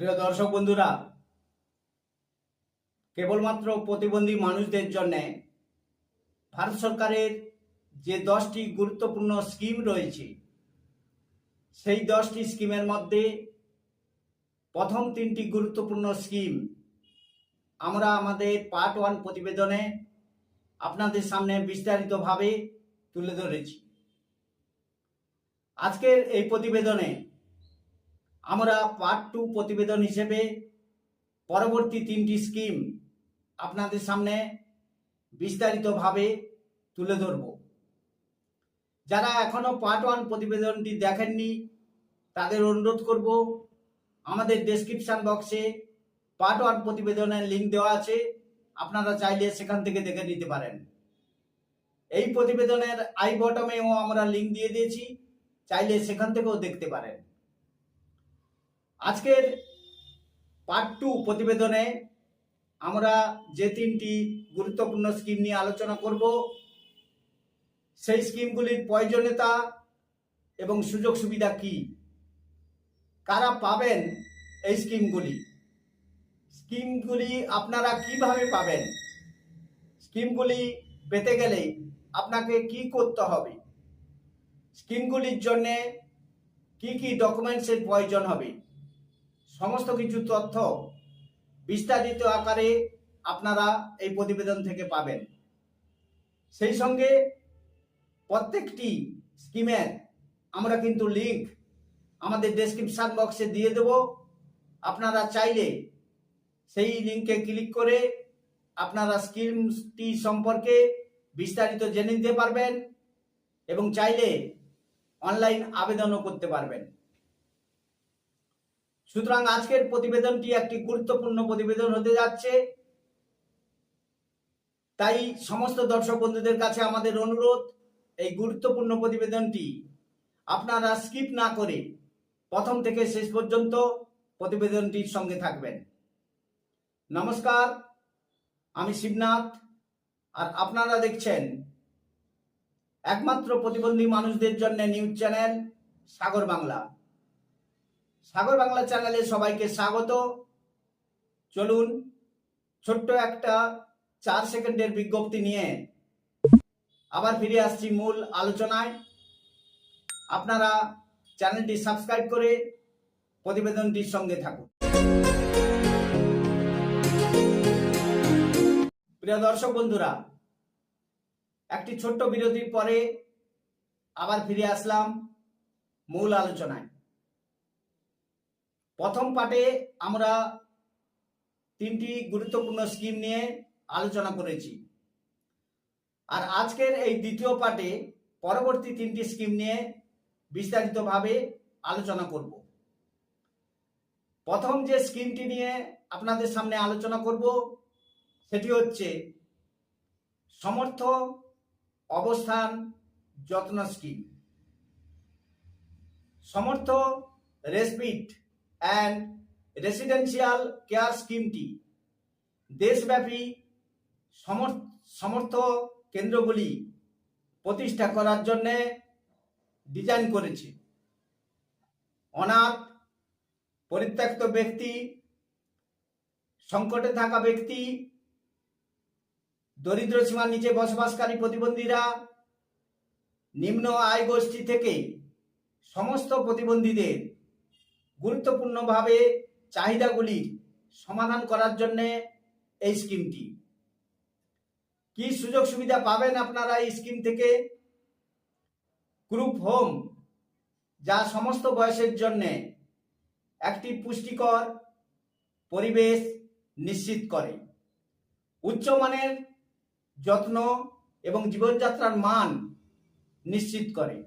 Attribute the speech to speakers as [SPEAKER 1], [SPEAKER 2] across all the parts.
[SPEAKER 1] প্রিয় দর্শক বন্ধুরা, কেবলমাত্র প্রতিবন্ধী মানুষদের জন্য ভারত সরকারের যে দশটি গুরুত্বপূর্ণ স্কিম রয়েছে, সেই দশটি স্কিমের মধ্যে প্রথম তিনটি গুরুত্বপূর্ণ স্কিম আমরা আমাদের পার্ট ওয়ান প্রতিবেদনে আপনাদের সামনে বিস্তারিতভাবে তুলে ধরেছি। আজকের এই প্রতিবেদনে আমরা পার্ট টু প্রতিবেদন হিসেবে পরবর্তী তিনটি স্কিম আপনাদের সামনে বিস্তারিতভাবে তুলে ধরব। যারা এখনও পার্ট ওয়ান প্রতিবেদনটি দেখেননি, তাদের অনুরোধ করব, আমাদের ডেসক্রিপশন বক্সে পার্ট ওয়ান প্রতিবেদনের লিঙ্ক দেওয়া আছে, আপনারা চাইলে সেখান থেকে দেখে নিতে পারেন। এই প্রতিবেদনের আই বটমেও আমরা লিঙ্ক দিয়ে দিয়েছি, চাইলে সেখান থেকেও দেখতে পারেন। আজকের পার্ট টু প্রতিবেদনে আমরা যে তিনটি গুরুত্বপূর্ণ স্কিম নিয়ে আলোচনা করব, সেই স্কিমগুলির প্রয়োজনীয়তা এবং সুযোগ সুবিধা কি? কারা পাবেন এই স্কিমগুলি স্কিমগুলি আপনারা কীভাবে পাবেন? স্কিমগুলি পেতে গেলে আপনাকে কি করতে হবে? স্কিমগুলির জন্যে কি কি ডকুমেন্টসের প্রয়োজন হবে? সমস্ত কিছু তথ্য বিস্তারিত আকারে আপনারা এই প্রতিবেদন থেকে পাবেন। সেই সঙ্গে প্রত্যেকটি স্কিমের আমরা কিন্তু লিংক আমাদের ডেসক্রিপশন বক্সে দিয়ে দেব। আপনারা চাইলে সেই লিংকে ক্লিক করে আপনারা স্কিমটি সম্পর্কে বিস্তারিত জেনে নিতে পারবেন এবং চাইলে অনলাইন আবেদনও করতে পারবেন। সুতরাং আজকের প্রতিবেদনটি একটি গুরুত্বপূর্ণ প্রতিবেদন হতে যাচ্ছে। তাই সমস্ত দর্শক বন্ধুদের কাছে আমাদের অনুরোধ, এই গুরুত্বপূর্ণ প্রতিবেদনটি আপনারা স্কিপ না করে প্রথম থেকে শেষ পর্যন্ত প্রতিবেদনটির সঙ্গে থাকবেন। নমস্কার, আমি শিবনাথ, আর আপনারা দেখছেন একমাত্র প্রতিবন্ধী মানুষদের জন্য নিউজ চ্যানেল সাগর বাংলা। সাগর বাংলা চ্যানেলে সবাইকে স্বাগত। চলুন, ছোট্ট একটা চার সেকেন্ডের বিজ্ঞপ্তি নিয়ে আবার ফিরে আসছি মূল আলোচনায়। আপনারা চ্যানেলটি সাবস্ক্রাইব করে প্রতিবেদনটির সঙ্গে থাকুন। প্রিয় দর্শক বন্ধুরা, একটি ছোট্ট বিরতির পরে আবার ফিরে আসলাম মূল আলোচনায়। প্রথম পার্টে আমরা তিনটি গুরুত্বপূর্ণ স্কিম নিয়ে আলোচনা করেছি। আর আজকের এই দ্বিতীয় পার্টে পরবর্তী তিনটি স্কিম নিয়ে বিস্তারিতভাবে আলোচনা করব। প্রথম যে স্কিমটি নিয়ে আপনাদের সামনে আলোচনা করব, সেটি হচ্ছে সমর্থ অবস্থান যত্ন scheme Samarth respite and residential care স্কিমটি দেশব্যাপী সমর- সমর্থ কেন্দ্রগুলি প্রতিষ্ঠা করার জন্যে ডিজাইন করেছে। অনাথ, পরিত্যক্ত ব্যক্তি, সংকটে থাকা ব্যক্তি, দরিদ্র সীমার নিচে বসবাসকারী প্রতিবন্ধীরা, নিম্ন আয় গোষ্ঠী থেকে সমস্ত প্রতিবন্ধীদের গুরুত্বপূর্ণভাবে চাহিদাগুলির সমাধান করার জন্যে এই স্কিমটি। কি সুযোগ সুবিধা পাবেন আপনারা এই স্কিম থেকে? গ্রুপ হোম, যা সমস্ত বয়সের জন্যে একটি পুষ্টিকর পরিবেশ নিশ্চিত করে। উচ্চমানের যত্ন এবং জীবনযাত্রার মান নিশ্চিত করে।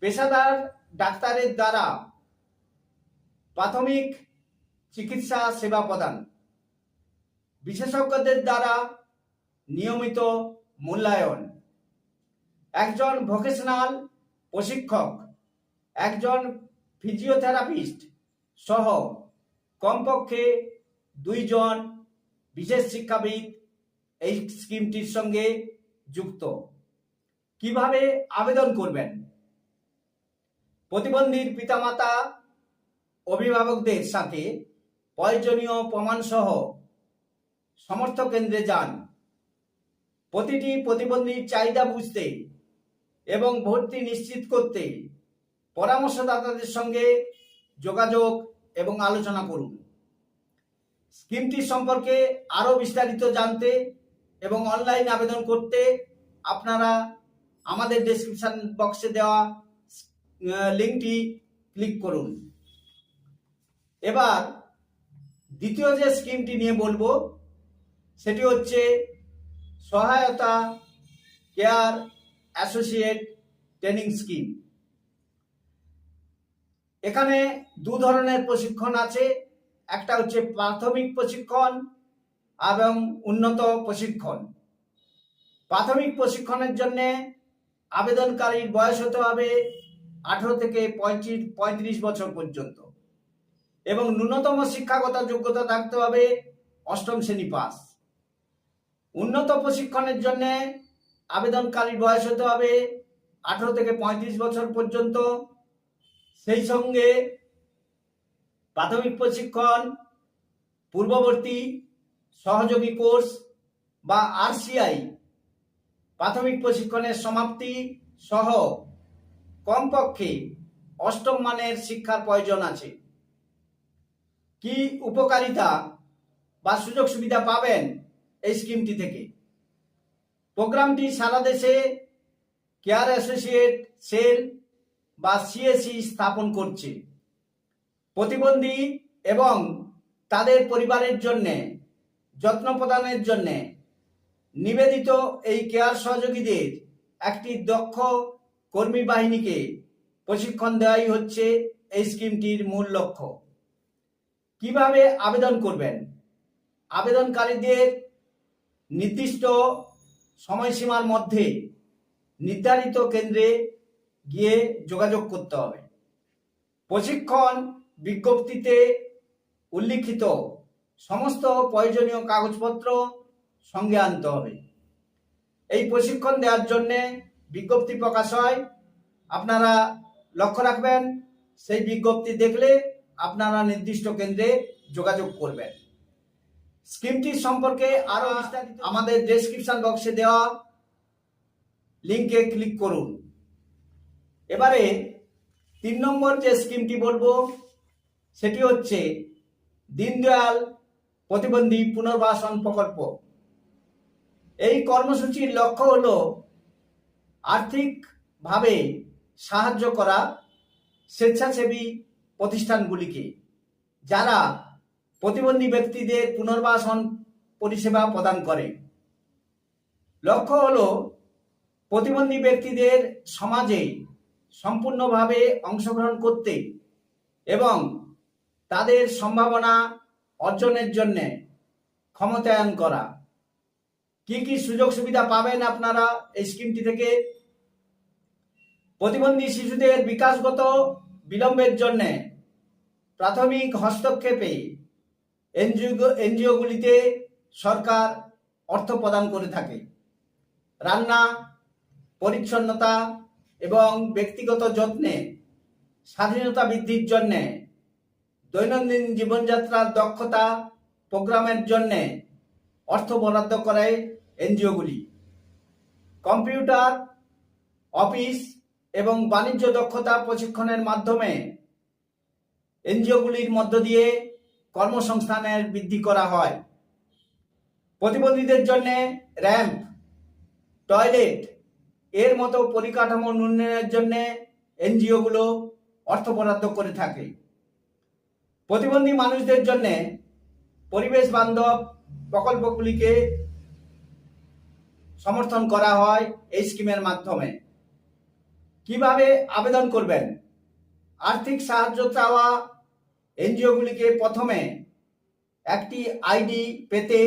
[SPEAKER 1] পেশাদার ডাক্তারের দ্বারা প্রাথমিক চিকিৎসা সেবা প্রদান। বিশেষজ্ঞদের দ্বারা নিয়মিত মূল্যায়ন। একজন ভোকেশনাল প্রশিক্ষক, একজন ফিজিওথেরাপিস্ট সহ কমপক্ষে দুইজন বিশেষ শিক্ষাবিদ এই স্কিমটির সঙ্গে যুক্ত। কীভাবে আবেদন করবেন? প্রতিবন্ধীর পিতামাতা অভিভাবকদের সাথে প্রয়োজনীয় প্রমাণসহ সমর্থ কেন্দ্রে যান। প্রতিটি প্রতিবন্ধীর চাহিদা বুঝতে এবং ভর্তি নিশ্চিত করতে পরামর্শদাতাদের সঙ্গে যোগাযোগ এবং আলোচনা করুন। স্কিমটি সম্পর্কে আরও বিস্তারিত জানতে এবং অনলাইন আবেদন করতে আপনারা আমাদের ডেসক্রিপশন বক্সে দেওয়া লিঙ্কটি ক্লিক করুন। এবার দ্বিতীয় যে স্কিমটি নিয়ে বলব, সেটি হচ্ছে সহায়তা কেয়ার অ্যাসোসিয়েট ট্রেনিং স্কিম। এখানে দু ধরনের প্রশিক্ষণ আছে। একটা হচ্ছে প্রাথমিক প্রশিক্ষণ এবং উন্নত প্রশিক্ষণ। প্রাথমিক প্রশিক্ষণের জন্য আবেদনকারীর বয়স হতে হবে আঠেরো থেকে পঁয়ত্রিশ পঁয়ত্রিশ বছর পর্যন্ত। এবং ন্যূনতম শিক্ষাগত যোগ্যতা থাকতে হবে অষ্টম শ্রেণি পাস। উন্নত প্রশিক্ষণের জন্য আবেদনকারীর বয়স হতে হবে আঠারো থেকে পঁয়ত্রিশ বছর পর্যন্ত। সেই সঙ্গে প্রাথমিক প্রশিক্ষণ, পূর্ববর্তী সহযোগী কোর্স বা আরসিআই, প্রাথমিক প্রশিক্ষণের সমাপ্তি সহ কমপক্ষে অষ্টম মানের শিক্ষার প্রয়োজন আছে। কি উপকারিতা বা সুযোগ সুবিধা পাবেন এই স্কিমটি থেকে? প্রোগ্রামটি সারা দেশে কেয়ার অ্যাসোসিয়েট, সেল বা সিএসি স্থাপন করছে। প্রতিবন্ধী এবং তাদের পরিবারের জন্যে, যত্ন প্রদানের জন্যে নিবেদিত এই কেয়ার সহযোগীদের একটি দক্ষ কর্মী বাহিনীকে প্রশিক্ষণ দেওয়াই হচ্ছে এই স্কিমটির মূল লক্ষ্য। কীভাবে আবেদন করবেন? আবেদনকারীদের নির্দিষ্ট সময়সীমার মধ্যে নির্ধারিত কেন্দ্রে গিয়ে যোগাযোগ করতে হবে। প্রশিক্ষণ বিজ্ঞপ্তিতে উল্লিখিত সমস্ত প্রয়োজনীয় কাগজপত্র সঙ্গে আনতে হবে। এই প্রশিক্ষণ দেওয়ার জন্য বিজ্ঞপ্তি প্রকাশ হয়। আপনারা লক্ষ্য রাখবেন, সেই বিজ্ঞপ্তি দেখলে আপনারা নির্দিষ্ট কেন্দ্রে যোগাযোগ করবেন। স্কিমটি সম্পর্কে আরও আমাদের ডেসক্রিপশন বক্সে দেওয়া লিংকে ক্লিক করুন। এবারে তিন নম্বর যে স্কিমটি বলব সেটি হচ্ছে দীনদয়াল প্রতিবন্ধী পুনর্বাসন প্রকল্প। এই কর্মসূচির লক্ষ্য হলো আর্থিকভাবে সাহায্য করা স্বেচ্ছাসেবী প্রতিষ্ঠানগুলিকে, যারা প্রতিবন্ধী ব্যক্তিদের পুনর্বাসন পরিষেবা প্রদান করে। লক্ষ্য হলো, প্রতিবন্ধী ব্যক্তিদের সমাজে সম্পূর্ণভাবে অংশগ্রহণ করতে এবং তাদের সম্ভাবনা অর্জনের জন্যে ক্ষমতায়ন করা। কি কি সুযোগ সুবিধা পাবেন আপনারা এই স্কিমটি থেকে? প্রতিবন্ধী শিশুদের বিকাশগত বিলম্বের জন্য প্রাথমিক হস্তক্ষেপে এনজিও, এনজিওগুলিতে সরকার অর্থ প্রদান করে থাকে। রান্না, পরিচ্ছন্নতা এবং ব্যক্তিগত যত্নে স্বাধীনতা বৃদ্ধির জন্যে, দৈনন্দিন জীবনযাত্রার দক্ষতা প্রোগ্রামের জন্যে অর্থ বরাদ্দ করে এনজিওগুলি। কম্পিউটার, অফিস এবং বাণিজ্য দক্ষতা প্রশিক্ষণের মাধ্যমে এনজিওগুলির মধ্য দিয়ে কর্মসংস্থানের বৃদ্ধি করা হয়। প্রতিবন্ধীদের জন্য র্যাম্প, টয়লেট, এর মতো পরিকাঠামো উন্নয়নের জন্য এনজিওগুলো অর্থ বরাদ্দ করে থাকে। প্রতিবন্ধী মানুষদের জন্য পরিবেশ বান্ধব প্রকল্পগুলিকে সমর্থন করা হয় এই স্কিমের মাধ্যমে। কীভাবে আবেদন করবেন? আর্থিক সাহায্য চাওয়া এনজিওগুলিকে প্রথমে একটি আইডি পেতে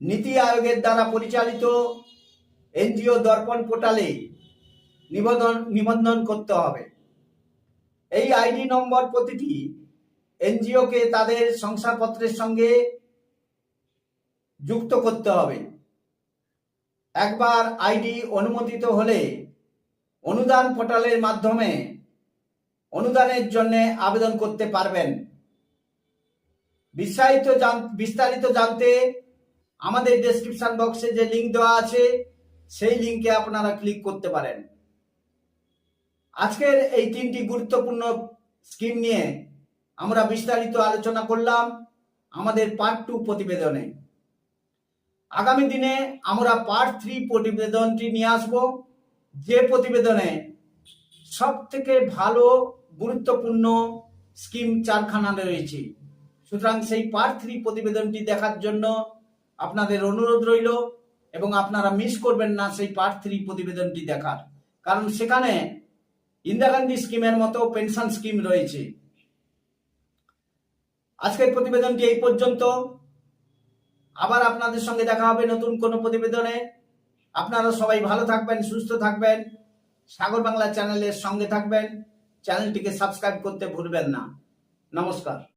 [SPEAKER 1] নীতি আয়োগের দ্বারা পরিচালিত এনজিও দর্পণ পোর্টালে নিবন্ধন নিবন্ধন করতে হবে। এই আইডি নম্বর প্রতিটি এনজিওকে তাদের শংসাপত্রের সঙ্গে যুক্ত করতে হবে। একবার আইডি অনুমোদিত হলে অনুদান পোর্টালের মাধ্যমে অনুদানের জন্য আবেদন করতে পারবেন। বিস্তারিত বিস্তারিত জানতে আমাদের ডেসক্রিপশন বক্সে যে লিংক দেওয়া আছে, সেই লিংকে আপনারা ক্লিক করতে পারেন। আজকের এই তিনটি গুরুত্বপূর্ণ স্কিম নিয়ে আমরা বিস্তারিত আলোচনা করলাম আমাদের পার্ট টু প্রতিবেদনে। আগামী দিনে আমরা পার্ট থ্রি প্রতিবেদনটি নিয়ে আসব। যে প্রতিবেদনে সব থেকে ভালো গুরুত্বপূর্ণ স্কিম চারখানা রয়েছে। সুতরাং সেই পার্ট থ্রি প্রতিবেদনটি দেখার জন্য আপনাদের অনুরোধ রইল এবং আপনারা মিস করবেন না সেই পার্ট থ্রি প্রতিবেদনটি দেখার। কারণ সেখানে ইন্দিরা গান্ধী স্কিমের মতো পেনশন স্কিম রয়েছে। আজকের প্রতিবেদনটি এই পর্যন্ত। আবার আপনাদের সঙ্গে দেখা হবে নতুন কোনো প্রতিবেদনে। আপনারা সবাই ভালো থাকবেন, সুস্থ থাকবেন। সাগর বাংলা চ্যানেলের সঙ্গে থাকবেন। চ্যানেলটিকে সাবস্ক্রাইব করতে ভুলবেন না। নমস্কার।